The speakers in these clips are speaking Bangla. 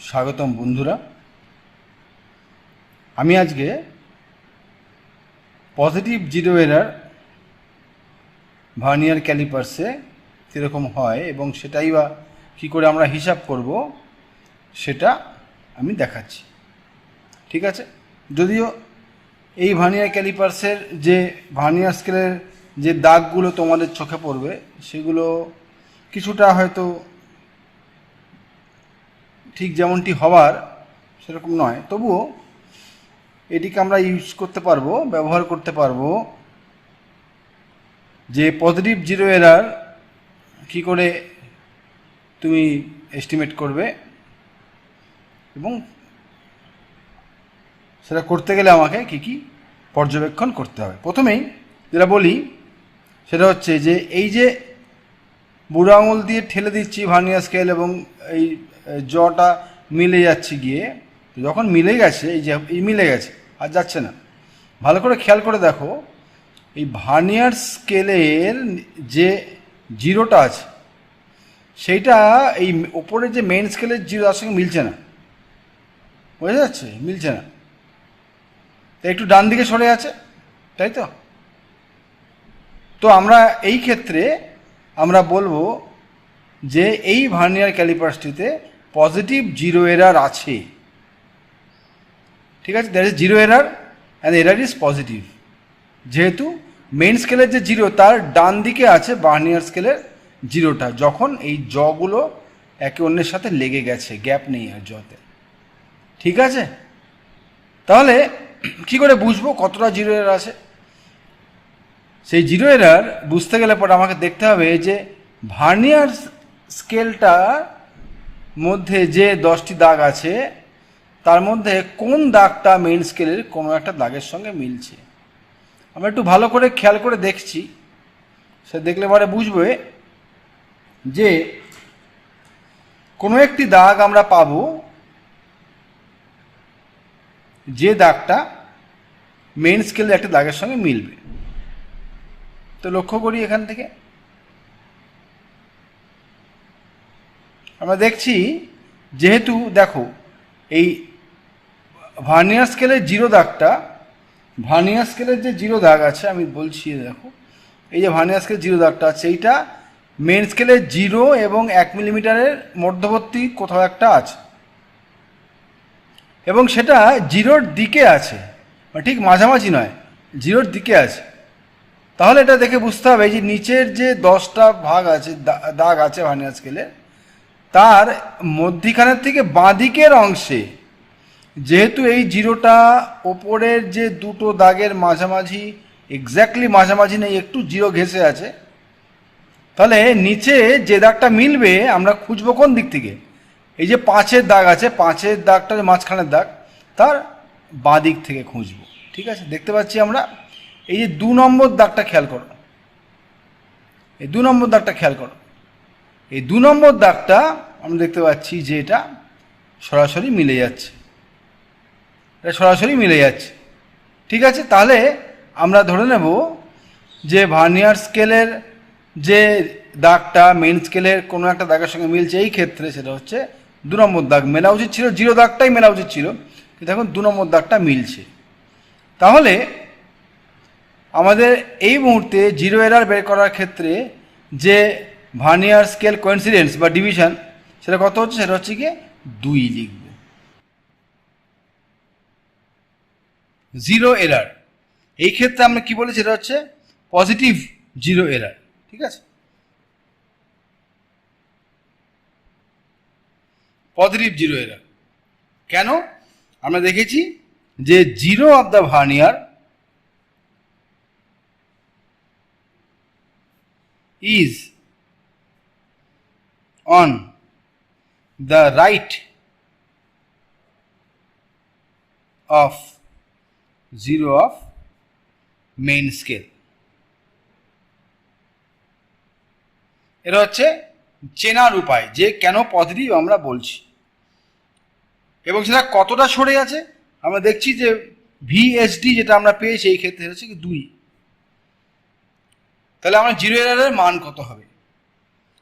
স্বাগতম বন্ধুরা। আমি আজকে পজিটিভ জিরো এরার ভার্নিয়ার ক্যালিপার্সে কীরকম হয় এবং সেটাই বা কী করে আমরা হিসাব করব, সেটা আমি দেখাচ্ছি। ঠিক আছে? যদিও এই ভার্নিয়ার ক্যালিপার্সের যে ভার্নিয়ার স্কেলের যে দাগগুলো তোমাদের চোখে পড়বে, সেগুলো কিছুটা হয়তো ঠিক যেমনটি হওয়ার সেরকম নয়। তবুও এটিকে আমরা ইউজ করতে পারব, ব্যবহার করতে পারব যে পজিটিভ জিরো এরার কী করে তুমি এস্টিমেট করবে এবং সেটা করতে গেলে আমাকে কি কি পর্যবেক্ষণ করতে হবে। প্রথমেই যেটা বলি, সেটা হচ্ছে যে এই যে বুড়ো আঙুল দিয়ে ঠেলে দিচ্ছি ভার্নিয়ার স্কেল এবং এই জটা মিলে যাচ্ছে গিয়ে। যখন মিলে গেছে, এই যে, এই মিলে গেছে, আর যাচ্ছে না। ভালো করে খেয়াল করে দেখো, এই ভার্নিয়ার স্কেলের যে জিরোটা আছে, সেইটা এই ওপরের যে মেন স্কেলের জিরো, তার সঙ্গে মিলছে না। বোঝা যাচ্ছে? মিলছে না। তো একটু ডান দিকে সরে আছে, তাই তো? তো আমরা এই ক্ষেত্রে আমরা বলব যে এই ভার্নিয়ার ক্যালিপার্সটিতে পজিটিভ জিরো এরার আছে। ঠিক আছে? That is zero error and error is positive যেহেতু মেন স্কেলের যে জিরো তার ডান দিকে আছে ভার্নিয়ার স্কেলের জিরোটা যখন এই জগুলো একে অন্যের সাথে লেগে গেছে গ্যাপ নেই আর জতে। ঠিক আছে? তাহলে কি করে বুঝব কতটা জিরো এরার আছে? সেই জিরো এরার বুঝতে গেলে পরে আমাকে দেখতে হবে যে ভার্নিয়ার স্কেলটার মধ্যে যে দশটি দাগ আছে, তার মধ্যে কোন দাগটা মেইন স্কেলের কোনো একটা দাগের সঙ্গে মিলছে? আমরা একটু ভালো করে খেয়াল করে দেখছি। সে দেখলে পরে বুঝবে যে কোনো একটি দাগ আমরা পাবো যে দাগটা মেইন স্কেলের একটা দাগের সঙ্গে মিলবে। তো লক্ষ্য করি এখান থেকে। আমরা দেখছি, যেহেতু দেখো, এই ভার্নিয়ার স্কেলের জিরো দাগটা, ভার্নিয়ার স্কেলের যে জিরো দাগ আছে, আমি বলছি দেখো, এই যে ভার্নিয়ার স্কেলের জিরো দাগটা আছে, এইটা মেন স্কেলের জিরো এবং এক মিলিমিটারের মধ্যবর্তী কোথাও একটা আছে। এবং সেটা জিরোর দিকে আছে ঠিক মাঝামাঝি নয়, জিরোর দিকে আছে। তাহলে এটা দেখে বুঝতে হবে যে নিচের যে দশটা ভাগ আছে দাগ আছে ভার্নিয়ার স্কেলে তার মধ্যিখানের থেকে বাঁদিকের অংশে। যেহেতু এই জিরোটা ওপরের যে দুটো দাগের মাঝামাঝি এক্স্যাক্টলি মাঝামাঝি নেই, একটু জিরো ঘেসে আছে, তাহলে নিচে যে দাগটা মিলবে, আমরা খুঁজবো কোন দিক থেকে? এই যে পাঁচের দাগ আছে, পাঁচের দাগটা মাঝখানের দাগ, তার বাঁ দিক থেকে খুঁজবো, ঠিক আছে? দেখতে পাচ্ছি আমরা, এই যে দু নম্বর দাগটা খেয়াল করো। এই দু নম্বর দাগটা খেয়াল করো। এই দু নম্বর দাগটা আমরা দেখতে পাচ্ছি যে এটা সরাসরি মিলে যাচ্ছে। এটা সরাসরি মিলে যাচ্ছে। ঠিক আছে? তাহলে আমরা ধরে নেব যে ভার্নিয়ার স্কেলের যে দাগটা মেন স্কেলের কোনো একটা দাগের সঙ্গে মিলছে এই ক্ষেত্রে সেটা হচ্ছে দু নম্বর দাগ। মেলা উচিত ছিল, জিরো দাগটাই মেলা উচিত ছিল, কিন্তু এখন দু নম্বর দাগটা মিলছে। তাহলে আমাদের এই মুহূর্তে জিরো এরার বের করার ক্ষেত্রে যে ভার্নিয়ার স্কেল কোইন্সিডেন্স বা ডিভিশন সেটা কত হচ্ছে? সেটা হচ্ছে গিয়ে দুই লিখব। জিরো এরার এই ক্ষেত্রে আমরা কি বলি? সেটা হচ্ছে পজিটিভ জিরো এরার ঠিক আছে? পজিটিভ জিরো এরার কেন? আমরা দেখেছি যে zero of the vernier is on the right of zero of main scale. এটা হচ্ছে চেনার উপায়, যে কেন পজিটিভ আমরা বলছি। এবং সেটা কতটা সরে আছে আমরা দেখছি যে ভিএসডি যেটা আমরা পেয়েছি এই ক্ষেত্রে হচ্ছে কি দুই। তাহলে আমার জিরো এরারের মান কত হবে?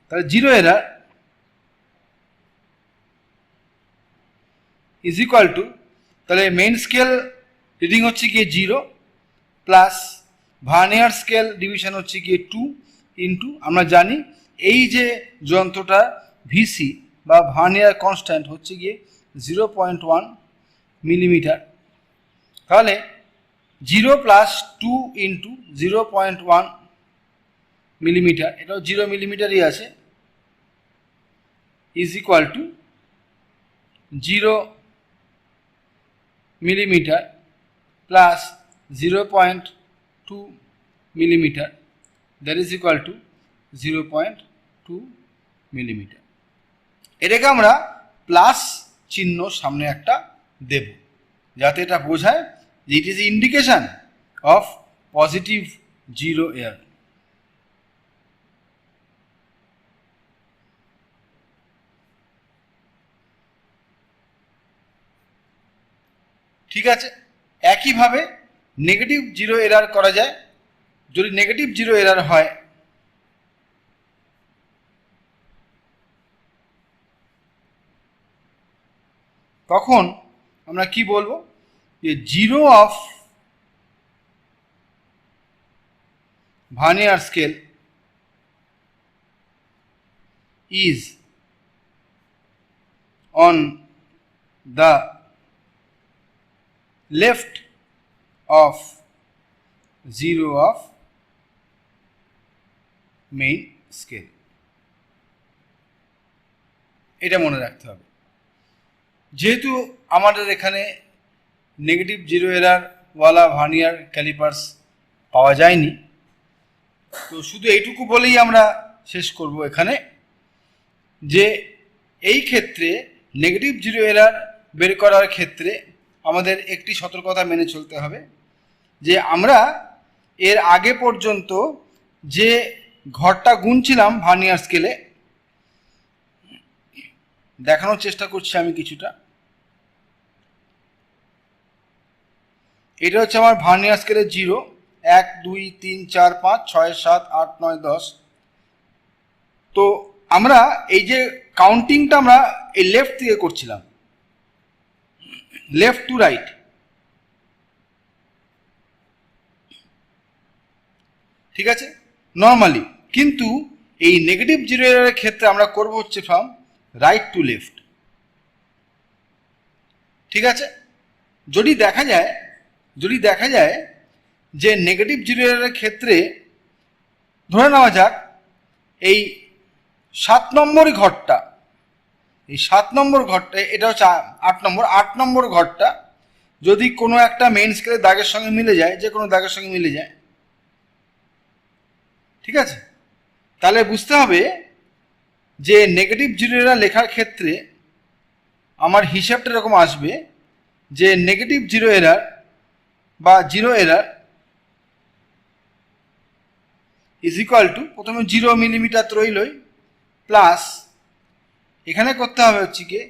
তাহলে zero error is equal to তাহলে মেন স্কেল রিডিং হচ্ছে গিয়ে zero plus vernier scale division হচ্ছে গিয়ে টু ইন্টু আমরা জানি এই যে যন্ত্রটা ভিসি বা ভার্নিয়ার কনস্ট্যান্ট হচ্ছে গিয়ে জিরো পয়েন্ট ওয়ান মিলিমিটার তাহলে zero plus two into zero point one millimetre এটাও জিরো মিলিমিটারই আছে is equal to zero millimetre plus zero point two millimetre that is equal to zero point two millimetre. এটাকে আমরা প্লাস চিহ্ন সামনে একটা দেব, যাতে এটা বোঝায় যে it is indication of positive zero error ঠিক আছে? একইভাবে নেগেটিভ জিরো এরার করা যায়। যদি নেগেটিভ জিরো এরার হয়, তখন আমরা কি বলব? যে zero of vernier scale is on the left of zero of main scale. এটা মনে রাখতে হবে। যেহেতু আমাদের এখানে নেগেটিভ জিরো এরার ওয়ালা ভার্নিয়ার ক্যালিপার্স পাওয়া যায়নি, তো শুধু এইটুকু বলেই আমরা শেষ করব এখানে যে এই ক্ষেত্রে নেগেটিভ জিরো এরার বের করার ক্ষেত্রে আমাদের একটি সতর্কতা মেনে চলতে হবে যে আমরা এর আগে পর্যন্ত যে ঘরটা গুনছিলাম ভার্নিয়ার স্কেলে, দেখানোর চেষ্টা করছি আমি কিছুটা। এটা হচ্ছে আমার ভার্নিয়ার স্কেলে জিরো, এক, দুই, তিন, চার, পাঁচ, ছয়, সাত, আট, নয়, দশ। তো আমরা এই যে কাউন্টিংটা আমরা এই লেফট থেকে করছিলাম লেফট টু রাইট ঠিক আছে? নর্মালি কিন্তু এই নেগেটিভ জিরো এর ক্ষেত্রে আমরা করব হচ্ছে ফ্রম রাইট টু লেফট ঠিক আছে? যদি দেখা যায়, যদি দেখা যায় যে নেগেটিভ জিরো এর ক্ষেত্রে, ধরে নেওয়া যাক, এই সাত নম্বরই ঘরটা এই সাত নম্বর ঘরটা, এটা হচ্ছে আট নম্বর। আট নম্বর ঘরটা যদি কোনো একটা মেন স্কেলের দাগের সঙ্গে মিলে যায়, যে কোনো দাগের সঙ্গে মিলে যায়, ঠিক আছে? তাহলে বুঝতে হবে যে নেগেটিভ জিরোরা লেখার ক্ষেত্রে আমার হিসাবটা এরকম আসবে যে নেগেটিভ জিরো এরার বা zero error is equal to প্রথমে জিরো মিলিমিটার রইলই প্লাস এখানে করতে হবে হচ্ছে কি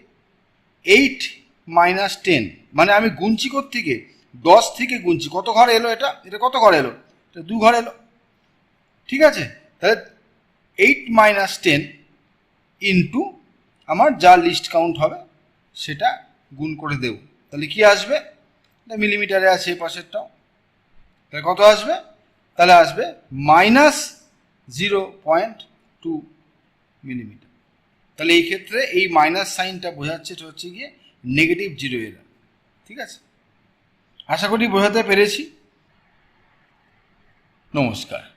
এইট মাইনাস টেন মানে আমি গুনছি থেকে দশ থেকে গুনছি। কত ঘর এলো এটা? এটা কত ঘর এলো? এটা দু ঘর এলো। ঠিক আছে? তাহলে এইট মাইনাস টেন ইন্টু আমার যা লিস্ট কাউন্ট হবে, সেটা গুণ করে দেব। তাহলে কি আসবে? মিলিমিটারে আছে এই পাশেরটাও। তাহলে কত আসবে? তাহলে আসবে minus zero point two millimetre তাহলে এই ক্ষেত্রে এই মাইনাস সাইনটা বোঝাচ্ছে এটা হচ্ছে গিয়ে নেগেটিভ জিরো এরা। ঠিক আছে? আশা করি বোঝাতে পেরেছি। নমস্কার।